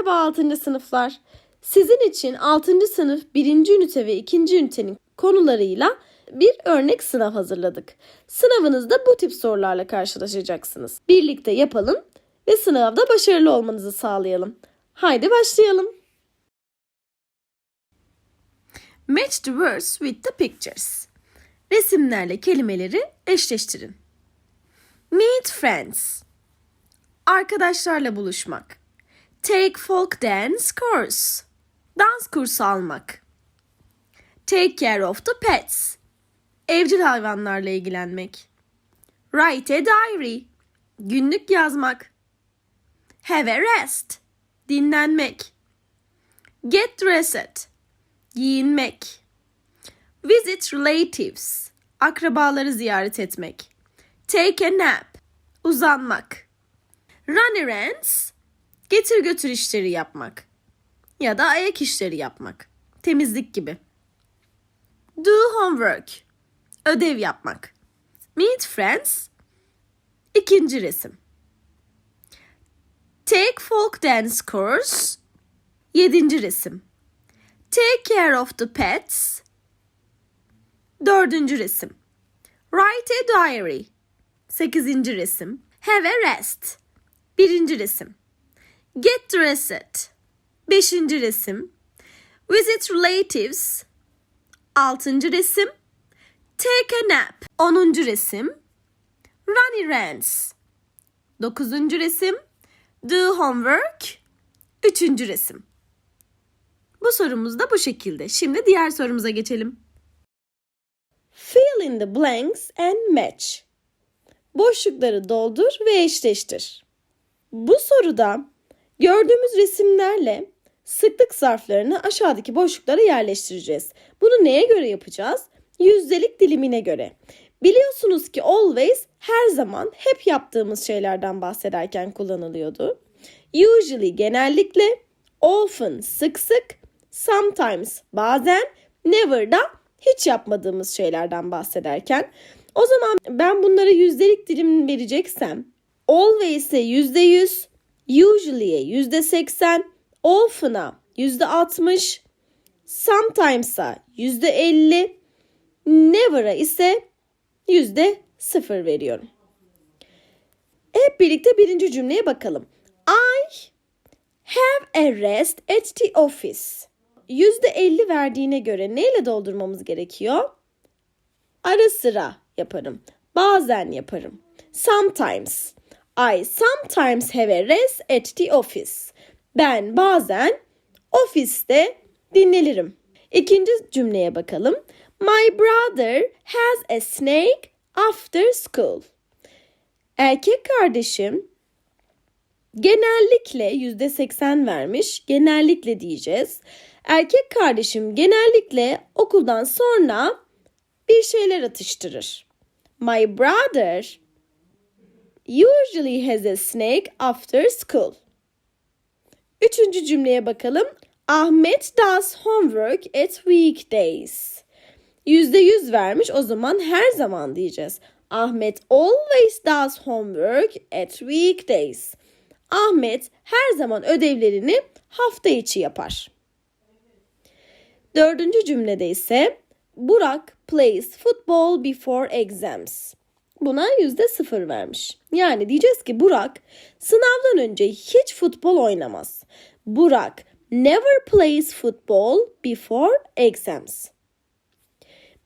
Merhaba 6. sınıflar. Sizin için 6. sınıf 1. ünite ve 2. ünitenin konularıyla bir örnek sınav hazırladık. Sınavınızda bu tip sorularla karşılaşacaksınız. Birlikte yapalım ve sınavda başarılı olmanızı sağlayalım. Haydi başlayalım. Match the words with the pictures. Resimlerle kelimeleri eşleştirin. Meet friends. Arkadaşlarla buluşmak. Take folk dance course. Dans kursu almak. Take care of the pets. Evcil hayvanlarla ilgilenmek. Write a diary. Günlük yazmak. Have a rest. Dinlenmek. Get dressed. Giyinmek. Visit relatives. Akrabaları ziyaret etmek. Take a nap. Uzanmak. Run errands. Getir götür işleri yapmak. Ya da ayak işleri yapmak. Temizlik gibi. Do homework. Ödev yapmak. Meet friends. İkinci resim. Take folk dance course. Yedinci resim. Take care of the pets. Dördüncü resim. Write a diary. Sekizinci resim. Have a rest. Birinci resim. Get dressed. Beşinci resim. Visit relatives. Altıncı resim. Take a nap. Onuncu resim. Run errands. Dokuzuncu resim. Do homework. Üçüncü resim. Bu sorumuz da bu şekilde. Şimdi diğer sorumuza geçelim. Fill in the blanks and match. Boşlukları doldur ve eşleştir. Bu soruda gördüğümüz resimlerle sıklık zarflarını aşağıdaki boşluklara yerleştireceğiz. Bunu neye göre yapacağız? Yüzdelik dilimine göre. Biliyorsunuz ki always her zaman hep yaptığımız şeylerden bahsederken kullanılıyordu. Usually genellikle, often sık sık, sometimes bazen, never da hiç yapmadığımız şeylerden bahsederken. O zaman ben bunlara yüzdelik dilim vereceksem always'e yüzde yüz, usually'e yüzde seksen, often'a yüzde altmış, sometimes'a yüzde elli, never'a ise yüzde sıfır veriyorum. Hep birlikte birinci cümleye bakalım. I have a rest at the office. Yüzde elli verdiğine göre neyle doldurmamız gerekiyor? Ara sıra yaparım. Bazen yaparım. Sometimes. I sometimes have a rest at the office. Ben bazen ofiste dinlenirim. İkinci cümleye bakalım. My brother has a snake after school. Erkek kardeşim genellikle yüzde seksen vermiş. Genellikle diyeceğiz. Erkek kardeşim genellikle okuldan sonra bir şeyler atıştırır. My brother usually has a snake after school. Üçüncü cümleye bakalım. Ahmet does homework at weekdays. Yüzde yüz vermiş o zaman her zaman diyeceğiz. Ahmet always does homework at weekdays. Ahmet her zaman ödevlerini hafta içi yapar. Dördüncü cümlede ise Burak plays football before exams. Buna yüzde sıfır vermiş. Yani diyeceğiz ki Burak sınavdan önce hiç futbol oynamaz. Burak never plays football before exams.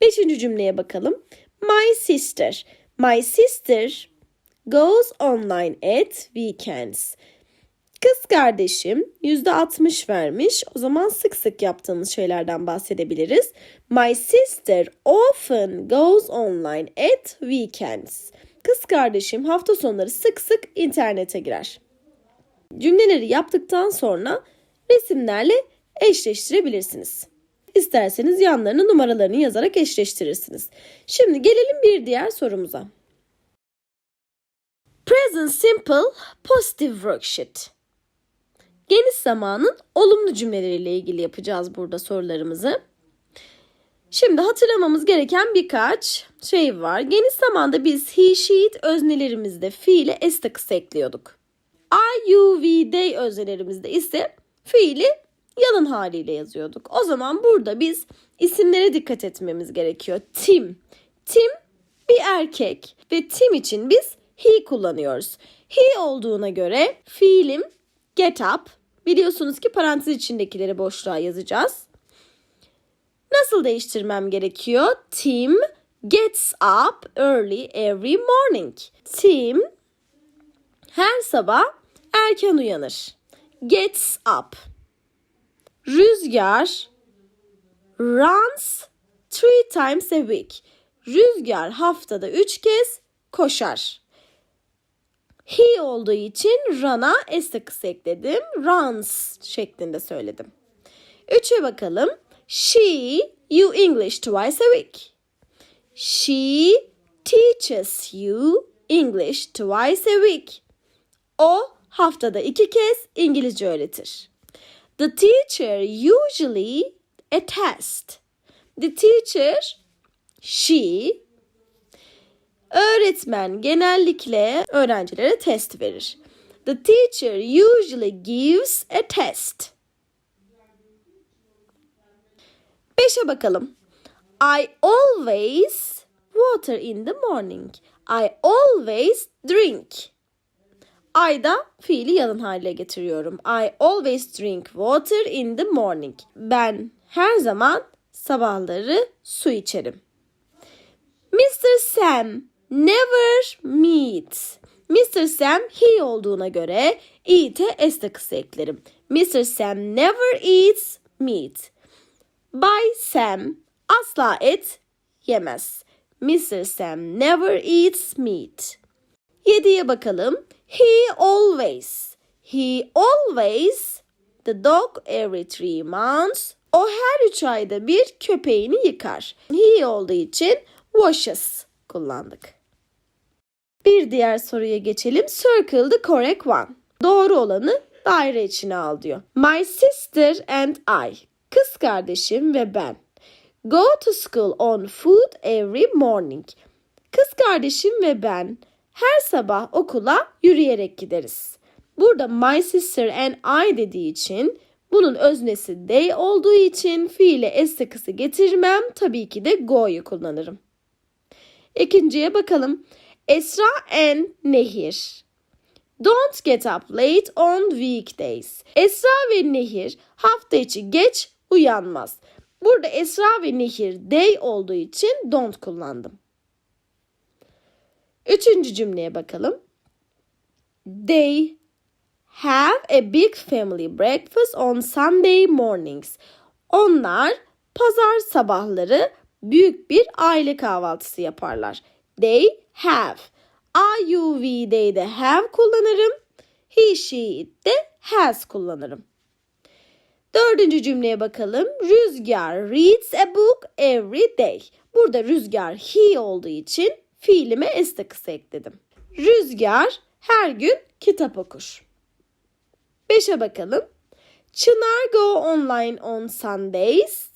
Beşinci cümleye bakalım. My sister. My sister goes online at weekends. Kız kardeşim %60 vermiş. O zaman sık sık yaptığımız şeylerden bahsedebiliriz. My sister often goes online at weekends. Kız kardeşim hafta sonları sık sık internete girer. Cümleleri yaptıktan sonra resimlerle eşleştirebilirsiniz. İsterseniz yanlarına numaralarını yazarak eşleştirirsiniz. Şimdi gelelim bir diğer sorumuza. Present Simple Positive Worksheet. Geniş zamanın olumlu cümleleriyle ilgili yapacağız burada sorularımızı. Şimdi hatırlamamız gereken birkaç şey var. Geniş zamanda biz he, she, it öznelerimizde fiile s takısı ekliyorduk. I, you, we, they öznelerimizde ise fiili yalın haliyle yazıyorduk. O zaman burada biz isimlere dikkat etmemiz gerekiyor. Tim. Tim bir erkek ve Tim için biz he kullanıyoruz. He olduğuna göre fiilim get up. Biliyorsunuz ki parantez içindekileri boşluğa yazacağız. Nasıl değiştirmem gerekiyor? Tim gets up early every morning. Tim her sabah erken uyanır. Gets up. Rüzgar runs three times a week. Rüzgar haftada üç kez koşar. He olduğu için run'a s takısı ekledim. Runs şeklinde söyledim. Üçe bakalım. She you English twice a week. She teaches you English twice a week. O haftada iki kez İngilizce öğretir. The teacher usually a test. The teacher she öğretmen genellikle öğrencilere test verir. The teacher usually gives a test. Beşe bakalım. I always water in the morning. I always drink. Ayda fiili yalın haline getiriyorum. I always drink water in the morning. Ben her zaman sabahları su içerim. Mr. Sam never meets. Mr. Sam he olduğuna göre eat'e s takısı eklerim. Mr. Sam never eats meat. Bay Sam asla et yemez. Mr. Sam never eats meat. Yediye bakalım. He always. He always. The dog every three months. O her üç ayda bir köpeğini yıkar. He olduğu için washes kullandık. Bir diğer soruya geçelim. Circle the correct one. Doğru olanı daire içine al diyor. My sister and I. Kız kardeşim ve ben. Go to school on foot every morning. Kız kardeşim ve ben her sabah okula yürüyerek gideriz. Burada my sister and I dediği için bunun öznesi they olduğu için fiile s takısı getirmem. Tabii ki de go'yu kullanırım. İkinciye bakalım. Esra and Nehir. Don't get up late on weekdays. Esra ve Nehir hafta içi geç uyanmaz. Burada Esra ve Nehir they olduğu için don't kullandım. Üçüncü cümleye bakalım. They have a big family breakfast on Sunday mornings. Onlar pazar sabahları büyük bir aile kahvaltısı yaparlar. They have. I, you, we, they de have kullanırım. He, she, it de has kullanırım. Dördüncü cümleye bakalım. Rüzgar reads a book every day. Burada rüzgar he olduğu için fiilime s takısı ekledim. Rüzgar her gün kitap okur. Beşe bakalım. Çınar go online on Sundays.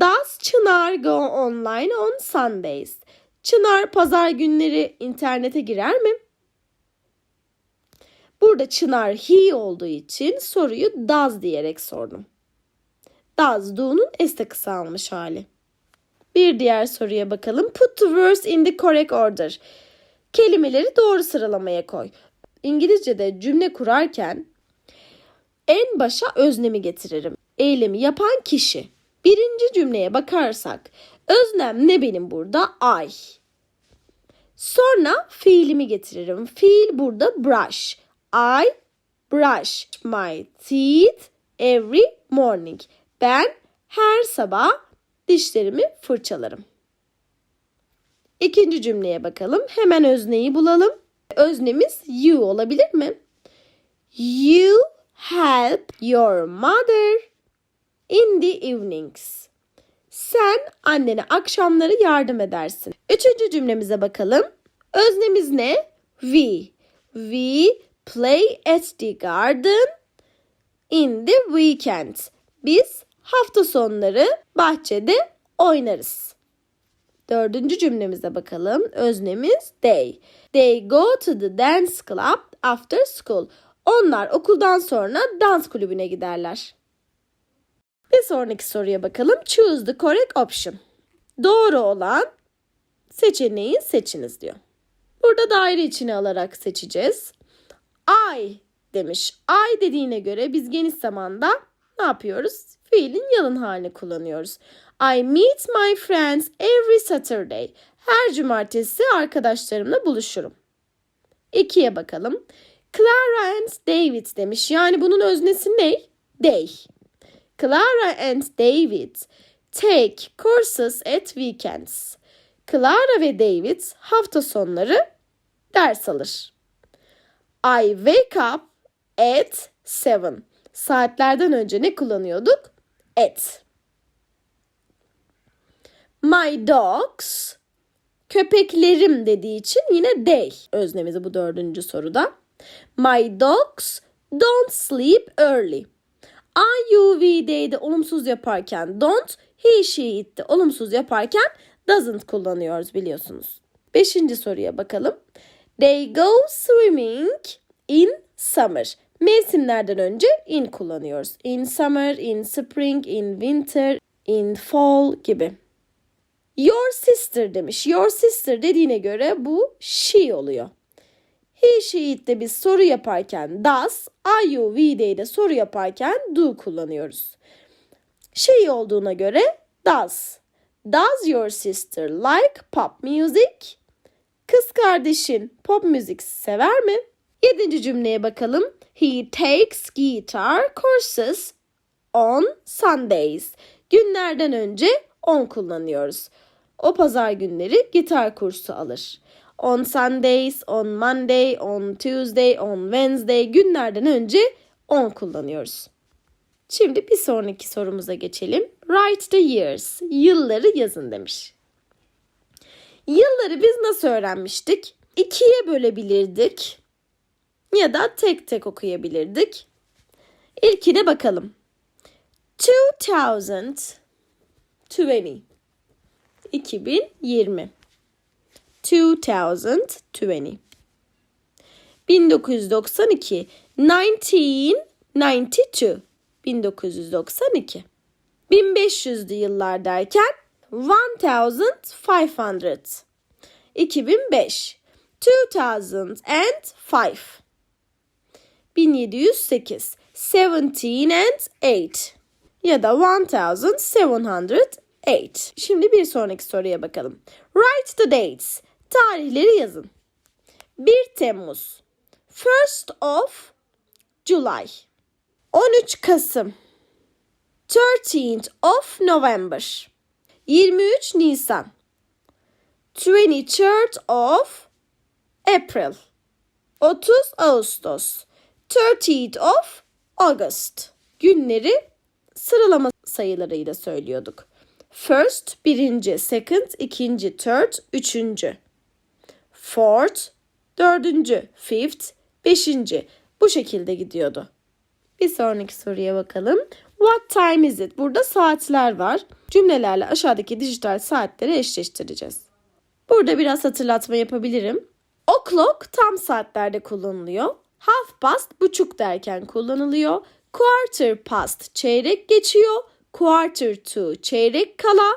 Does Çınar go online on Sundays? Çınar pazar günleri internete girer mi? Burada Çınar he olduğu için soruyu does diyerek sordum. Does do'nun s takısı almış hali. Bir diğer soruya bakalım. Put the words in the correct order. Kelimeleri doğru sıralamaya koy. İngilizce'de cümle kurarken en başa öznemi getiririm. Eylemi yapan kişi. Birinci cümleye bakarsak öznem ne benim burada? I. Sonra fiilimi getiririm. Fiil burada brush. I brush my teeth every morning. Ben her sabah dişlerimi fırçalarım. İkinci cümleye bakalım. Hemen özneyi bulalım. Öznemiz you olabilir mi? You help your mother in the evenings. Sen annene akşamları yardım edersin. Üçüncü cümlemize bakalım. Öznemiz ne? We. We play at the garden in the weekend. Biz hafta sonları bahçede oynarız. Dördüncü cümlemize bakalım. Öznemiz they. They go to the dance club after school. Onlar okuldan sonra dans kulübüne giderler. Bir sonraki soruya bakalım. Choose the correct option. Doğru olan seçeneği seçiniz diyor. Burada daire içine alarak seçeceğiz. I demiş. I dediğine göre biz geniş zamanda ne yapıyoruz? Fiilin yalın halini kullanıyoruz. I meet my friends every Saturday. Her cumartesi arkadaşlarımla buluşurum. İkiye bakalım. Clara and David demiş. Yani bunun öznesi ne? They. Clara and David take courses at weekends. Clara ve David hafta sonları ders alır. I wake up at seven. Saatlerden önce ne kullanıyorduk? At. My dogs köpeklerim dediği için yine they öznemizi bu dördüncü soruda. My dogs don't sleep early. I, you, olumsuz yaparken don't, he, she, it'te olumsuz yaparken doesn't kullanıyoruz biliyorsunuz. Beşinci soruya bakalım. They go swimming in summer. Mevsimlerden önce in kullanıyoruz. In summer, in spring, in winter, in fall gibi. Your sister demiş. Your sister dediğine göre bu she oluyor. He, she, it'te biz soru yaparken does, I, you, we, de soru yaparken do kullanıyoruz. She olduğuna göre does. Does your sister like pop music? Kız kardeşin pop müzik sever mi? Yedinci cümleye bakalım. He takes guitar courses on Sundays. Günlerden önce on kullanıyoruz. O pazar günleri gitar kursu alır. On Sundays, on Monday, on Tuesday, on Wednesday günlerden önce on kullanıyoruz. Şimdi bir sonraki sorumuza geçelim. Write the years. Yılları yazın demiş. Yılları biz nasıl öğrenmiştik? İkiye bölebilirdik ya da tek tek okuyabilirdik. İlkine bakalım. 2020 2020 2020 1992 1992 1992 1500'lü yıllar derken 1500 2005 2005 1708 17 and 8 ya da 1708. Şimdi bir sonraki soruya bakalım. Write the dates. Tarihleri yazın. 1 Temmuz. 1st of July. 13 Kasım. 13th of November. 23 Nisan. 23rd of April. 30 Ağustos. 30th of August. Günleri sıralama sayılarıyla söylüyorduk. First, birinci, second, ikinci, third, üçüncü. Fourth, dördüncü, fifth, beşinci. Bu şekilde gidiyordu. Bir sonraki soruya bakalım. What time is it? Burada saatler var. Cümlelerle aşağıdaki dijital saatleri eşleştireceğiz. Burada biraz hatırlatma yapabilirim. O'clock tam saatlerde kullanılıyor. Half past buçuk derken kullanılıyor. Quarter past çeyrek geçiyor. Quarter to çeyrek kala.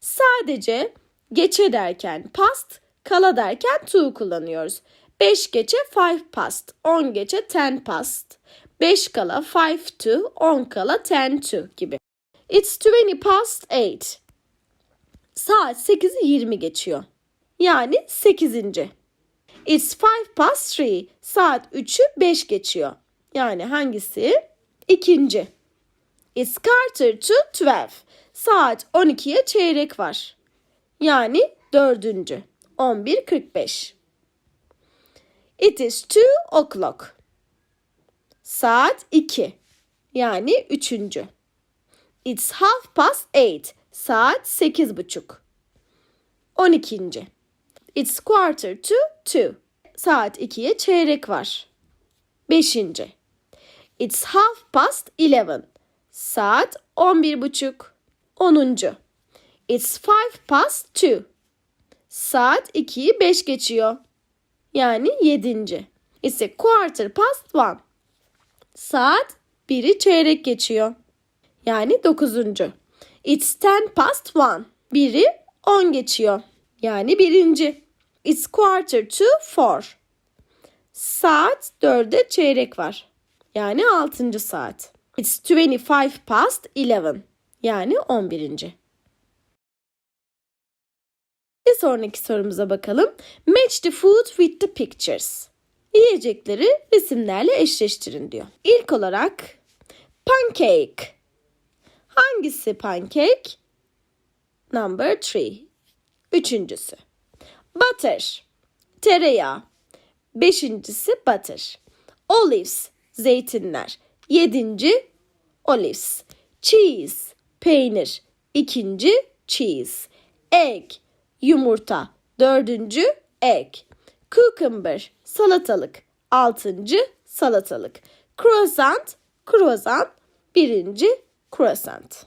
Sadece geçe derken past, kala derken to kullanıyoruz. 5 geçe five past, 10 geçe ten past. 5 kala five to, 10 kala ten to gibi. It's 20 past 8. Saat 8'i 20 geçiyor. Yani 8. It's five past 3. Saat 3'ü 5 geçiyor. Yani hangisi? İkinci. It's quarter to 12. Saat 12'ye çeyrek var. Yani dördüncü. 11.45. It is two o'clock. Saat 2. Yani üçüncü. It's half past eight. Saat sekiz buçuk. On ikinci. It's quarter to two. Saat 2'ye çeyrek var. Beşinci. It's half past eleven. Saat on bir buçuk. Onuncu. It's five past two. Saat 2'yi 5 geçiyor. Yani yedinci. It's a quarter past one. Saat 1'i çeyrek geçiyor. Yani dokuzuncu. It's ten past one. Biri 10 geçiyor. Yani birinci. It's quarter to four. Saat 4'e çeyrek var. Yani 6. saat. It's 25 past 11. Yani 11. Bir sonraki sorumuza bakalım. Match the food with the pictures. Yiyecekleri resimlerle eşleştirin diyor. İlk olarak pancake. Hangisi pancake? Number three. Üçüncüsü. Butter. Tereyağı. Beşincisi butter. Olives. Zeytinler. Yedinci olives. Cheese. Peynir. İkinci cheese. Egg. Yumurta. Dördüncü egg. Cucumber. Salatalık. Altıncı salatalık. Croissant. Croissant. Birinci croissant.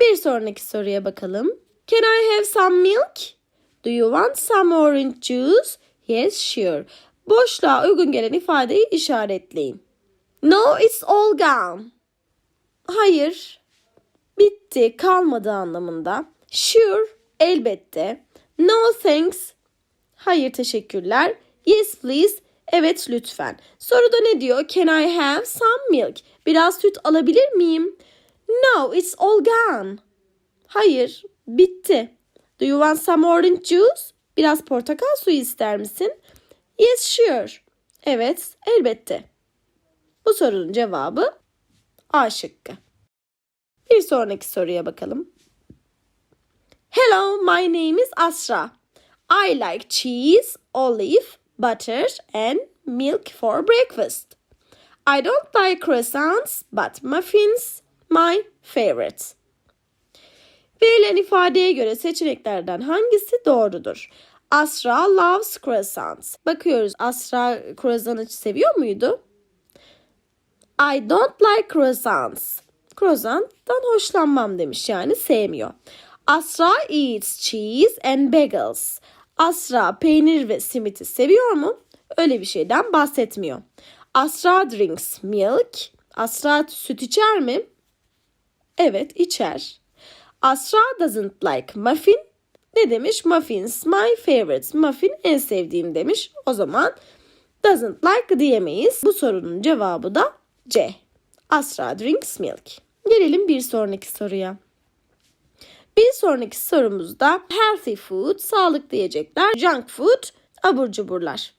Bir sonraki soruya bakalım. Can I have some milk? Do you want some orange juice? Yes, sure. Boşluğa uygun gelen ifadeyi işaretleyin. No, it's all gone. Hayır, bitti, kalmadı anlamında. Sure, elbette. No thanks. Hayır, teşekkürler. Yes, please. Evet, lütfen. Soruda ne diyor? Can I have some milk? Biraz süt alabilir miyim? No, it's all gone. Hayır, bitti. Do you want some orange juice? Biraz portakal suyu ister misin? Yes, sure. Evet, elbette. Bu sorunun cevabı A şıkkı. Bir sonraki soruya bakalım. Hello, my name is Asra. I like cheese, olive, butter and milk for breakfast. I don't like croissants, but muffins my favorite. Verilen ifadeye göre seçeneklerden hangisi doğrudur? Asra loves croissants. Bakıyoruz Asra croissant'ı seviyor muydu? I don't like croissants. Croissant'tan hoşlanmam demiş yani sevmiyor. Asra eats cheese and bagels. Asra peynir ve simiti seviyor mu? Öyle bir şeyden bahsetmiyor. Asra drinks milk. Asra süt içer mi? Evet içer. Asra doesn't like muffin. Ne demiş? Muffins my favorite. Muffin en sevdiğim demiş. O zaman doesn't like diyemeyiz. Bu sorunun cevabı da C. Asra drinks milk. Gelelim bir sonraki soruya. Bir sonraki sorumuzda healthy food, sağlıklı yiyecekler, junk food, abur cuburlar.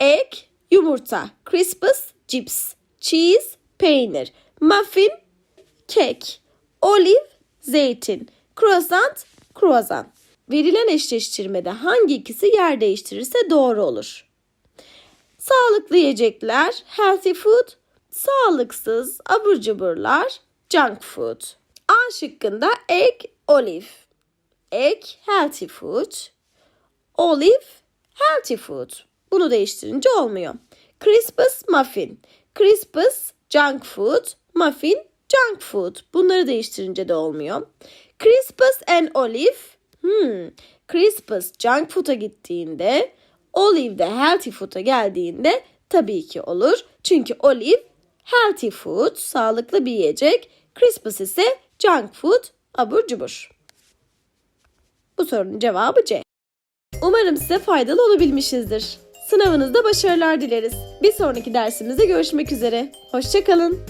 Egg, yumurta, crispus, cips, cheese, peynir, muffin, kek, olive, zeytin, croissant, kruvasan. Verilen eşleştirmede hangi ikisi yer değiştirirse doğru olur. Sağlıklı yiyecekler, healthy food, sağlıksız abur cuburlar, junk food. A şıkkında egg, olive. Egg, healthy food. Olive, healthy food. Bunu değiştirince olmuyor. Crispus, muffin. Crispus, junk food. Muffin, junk food. Bunları değiştirince de olmuyor. Crispus and olive. Hmm. Crispus junk food'a gittiğinde, olive de healthy food'a geldiğinde tabii ki olur. Çünkü olive healthy food, sağlıklı bir yiyecek. Crispus ise junk food, abur cubur. Bu sorunun cevabı C. Umarım size faydalı olabilmişizdir. Sınavınızda başarılar dileriz. Bir sonraki dersimizde görüşmek üzere. Hoşçakalın.